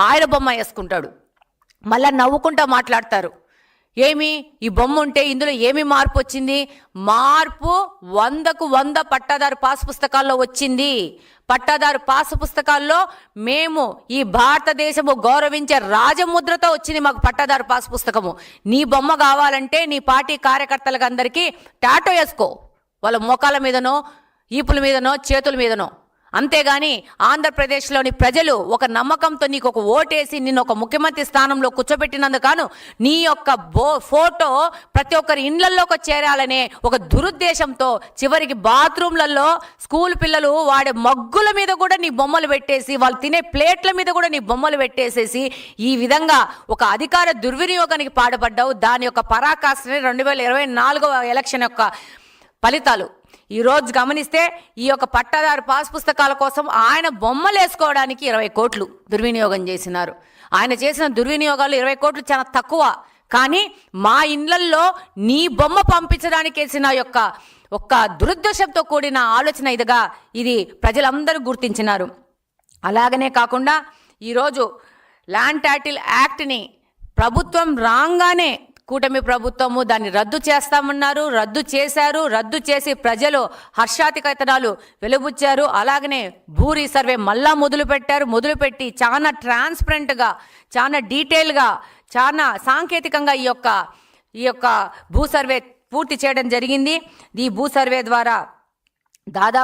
ఆయన బొమ్మ వేసుకుంటాడు. మళ్ళా నవ్వుకుంటా మాట్లాడతారు. ఏమి? ఈ బొమ్మ ఉంటే ఇందులో ఏమి మార్పు వచ్చింది? మార్పు వందకు వంద పట్టాదారు పాస్ పుస్తకాల్లో వచ్చింది. పట్టాదారు పాస్ పుస్తకాల్లో మేము ఈ భారతదేశము గౌరవించే రాజముద్రతో వచ్చింది మాకు పట్టాదారు పాస్ పుస్తకము. నీ బొమ్మ కావాలంటే నీ పార్టీ కార్యకర్తలకు అందరికీ టాటో వేసుకో. వాళ్ళ మోకాల మీదనో ఈపుల మీదనో చేతుల మీదనో. అంతేగాని ఆంధ్రప్రదేశ్లోని ప్రజలు ఒక నమ్మకంతో నీకు ఒక ఓటేసి నిన్ను ఒక ముఖ్యమంత్రి స్థానంలో కూర్చోబెట్టినందుకు నీ యొక్క బో ఫోటో ప్రతి ఒక్కరి ఇండ్లలోకి చేరాలనే ఒక దురుద్దేశంతో చివరికి బాత్రూమ్లలో స్కూల్ పిల్లలు వాడే మగ్గుల మీద కూడా నీ బొమ్మలు పెట్టేసి వాళ్ళు తినే ప్లేట్ల మీద కూడా నీ బొమ్మలు పెట్టేసేసి ఈ విధంగా ఒక అధికార దుర్వినియోగానికి పాడుపడ్డావు. దాని యొక్క పరాకాష్ఠని రెండు వేల ఇరవై నాలుగవ ఎలక్షన్ యొక్క ఫలితాలు. ఈరోజు గమనిస్తే ఈ యొక్క పట్టాదారు పాస్ పుస్తకాల కోసం ఆయన బొమ్మలు వేసుకోవడానికి ఇరవై కోట్లు దుర్వినియోగం చేసినారు. ఆయన చేసిన దుర్వినియోగాలు ఇరవై కోట్లు చాలా తక్కువ. కానీ మా ఇండ్లల్లో నీ బొమ్మ పంపించడానికి వేసిన యొక్క ఒక్క దురుద్దేశంతో కూడిన ఆలోచన ఇదిగా ఇది ప్రజలందరూ గుర్తించినారు. అలాగనే కాకుండా ఈరోజు ల్యాండ్ టైటిల్ యాక్ట్ని ప్రభుత్వం రాగానే కూటమి ప్రభుత్వము దాన్ని రద్దు చేస్తామన్నారు రద్దు చేశారు రద్దు చేసి ప్రజలు హర్షాతికతనాలు వెలుబుచ్చారు. అలాగనే భూరి సర్వే మళ్ళా మొదలుపెట్టారు. మొదలుపెట్టి చాలా ట్రాన్స్పరెంట్గా చాలా డీటెయిల్గా చాలా సాంకేతికంగా ఈ యొక్క ఈ యొక్క భూ సర్వే పూర్తి చేయడం జరిగింది. ఈ భూ సర్వే ద్వారా దాదాపు